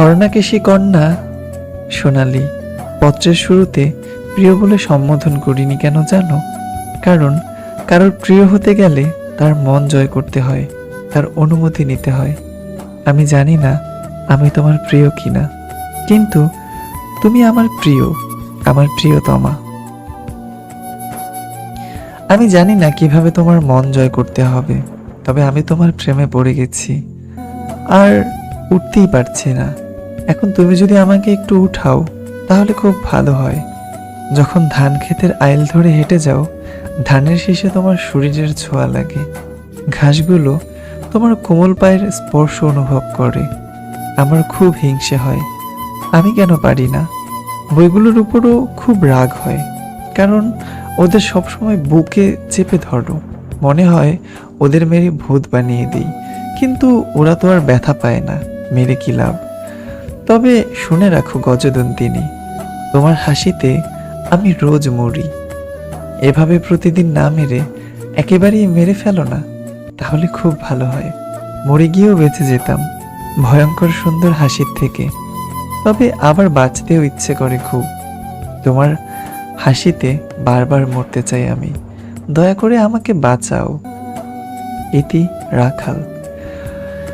স্বর্ণাকেশী কন্যা, সোনালি, পত্রের শুরুতে প্রিয় বলে সম্বোধন করিনি কেন জানো? কারণ কারোর প্রিয় হতে গেলে তার মন জয় করতে হয়, তার অনুমতি নিতে হয়। আমি জানি না আমি তোমার প্রিয় কিনা। কিন্তু তুমি আমার প্রিয়, আমার প্রিয়তমা। আমি জানি না কীভাবে তোমার মন জয় করতে হবে, তবে আমি তোমার প্রেমে পড়ে গেছি। আর উঠতেই পারছি না। এখন তুমি যদি আমাকে একটু উঠাও, তাহলে খুব ভালো হয়। যখন ধান ক্ষেতের আইল ধরে হেঁটে যাও, ধানের শীষে তোমার শরীরের ছোঁয়া লাগে। ঘাসগুলো তোমার কোমল পায়ের স্পর্শ অনুভব করে। আমার খুব হিংসে হয়। আমি কেন পারি না? বইগুলোর উপরও খুব রাগ হয়। কারণ ওদের সবসময় বুকে চেপে ধরো। মনে হয় ওদের মেরে ভূত বানিয়ে দিই। কিন্তু ওরা তো আর ব্যথা পায় না। মেরে কি লাভ? তবে শুনে রাখো গজদন্তিনী তোমার হাসিতে আমি রোজ মরি। এভাবে প্রতিদিন না মেরে একেবারেই মেরে ফেলো না, তাহলে খুব ভালো হয়। মরে গিয়েও বেঁচে যেতাম, ভয়ঙ্কর সুন্দর হাসির থেকে। তবে আবার বাঁচতেও ইচ্ছে করে খুব। তোমার হাসিতে বারবার মরতে চাই আমি, দয়া করে আমাকে বাঁচাও। ইতি রাখাল।